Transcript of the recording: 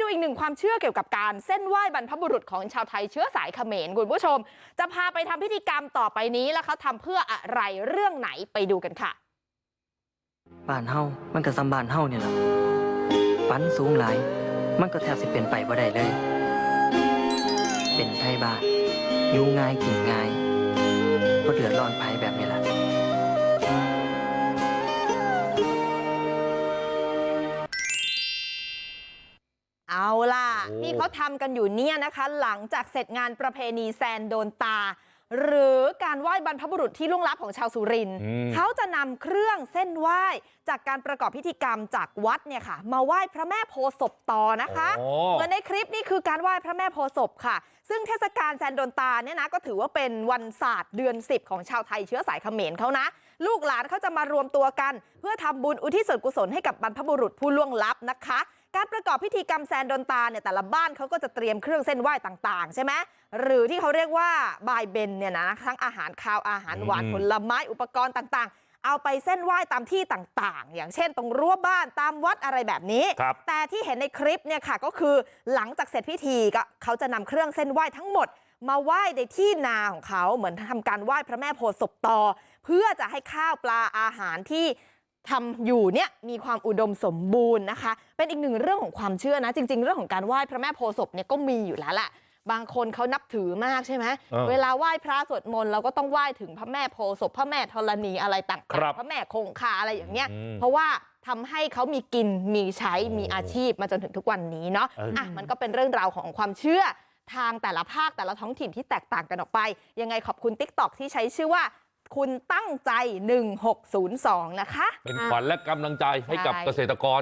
ดูอีกหนึ่งความเชื่อเกี่ยวกับการเส้นไหว้บรรพบุรุษของชาวไทยเชื้อสายเขมรคุณผู้ชม จะพาไปทำพิธีกรรมต่อไปนี้แล้วเขาทำเพื่ออะไรเรื่องไหนไปดูกันค่ะบ้านเฮามันก็ซ้ำบ้านเฮาเนี่ยแหละฝันสูงหลาย มันก็แทบสิเป็นไปบ่ได้เลย เป็นไทบ้านอยู่ง่ายกินง่ายบ่เดือดร้อนภัยแบบนี้แหละ เอาล่ะโอ้ที่เขาทำกันอยู่เนี่ยนะคะหลังจากเสร็จงานประเพณีแซนโดนตา หรือการไหว้บรรพบุรุษที่ล่วงลับของชาวสุรินทร์อืมเขาจะนำเครื่องเส้นไหว้จากการประกอบพิธีกรรมจากวัดเนี่ยค่ะ มาไหว้พระแม่โพธิ์ศพต่อนะคะอ๋อเหมือนในคลิปนี่คือการไหว้พระแม่โพธิ์ศพค่ะ ซึ่งเทศกาลแซนโดนตาเนี่ยนะก็ถือว่าเป็นวันศาสตร์เดือน 10 ของชาวไทยเชื้อสายเขมรเขานะ ลูกหลานเขาจะมารวมตัวกัน เพื่อทำบุญอุทิศส่วนกุศลให้กับบรรพบุรุษผู้ล่วงลับนะคะ การประกอบพิธีกรรมแซนโดนตาเนี่ยแต่ละบ้านเขาก็จะเตรียมเครื่องเส้นไหว้ต่างๆ ใช่ไหมหรือที่เขาเรียกว่าบายเบนเนี่ยนะทั้งอาหารคาวอาหารหวานอืมผลไม้อุปกรณ์ต่าง ๆ เอาไปเส้นไหว้ตามที่ต่างๆ อย่างเช่นตรงรั้วบ้านตามวัดอะไรแบบนี้ ครับ แต่ที่เห็นในคลิปเนี่ยค่ะก็คือหลังจากเสร็จพิธีก็เขาจะนำเครื่องเส้นไหว้ทั้งหมด มาไหว้ในที่นาของเขาเหมือนทำการไหว้พระแม่โพธิ์ศพต่อ เพื่อจะให้ข้าวปลาอาหารที่ ทำอยู่เนี่ยมีความอุดมสมบูรณ์นะคะ เป็นอีกหนึ่งเรื่องของความเชื่อนะ จริง ๆ เรื่องของการไหว้พระแม่โพธิ์ศพเนี่ยก็มีอยู่แล้วแหละบางคนเขานับถือมากใช่ไหมเออเวลาไหว้พระสวดมนต์เราก็ต้องไหว้ถึงพระแม่โพธิ์ศพพระแม่ธรณีอะไรต่างครับๆพระแม่คงคาอะไรอย่างเงี้ยอืมเพราะว่าทำให้เขามีกินมีใช้มีอาชีพมาจนถึงทุกวันนี้เนาะเอออ่อะมันก็เป็นเรื่องราวของความเชื่อทางแต่ละภาคแต่ละท้องถิ่นที่แตกต่างกันออกไป ยังไงขอบคุณ t ิ k t o k ที่ใช้ชื่อว่า คุณตั้งใจ1602นะคะเป็นขวัญและกำลังใจให้กับใช่เกษตรกร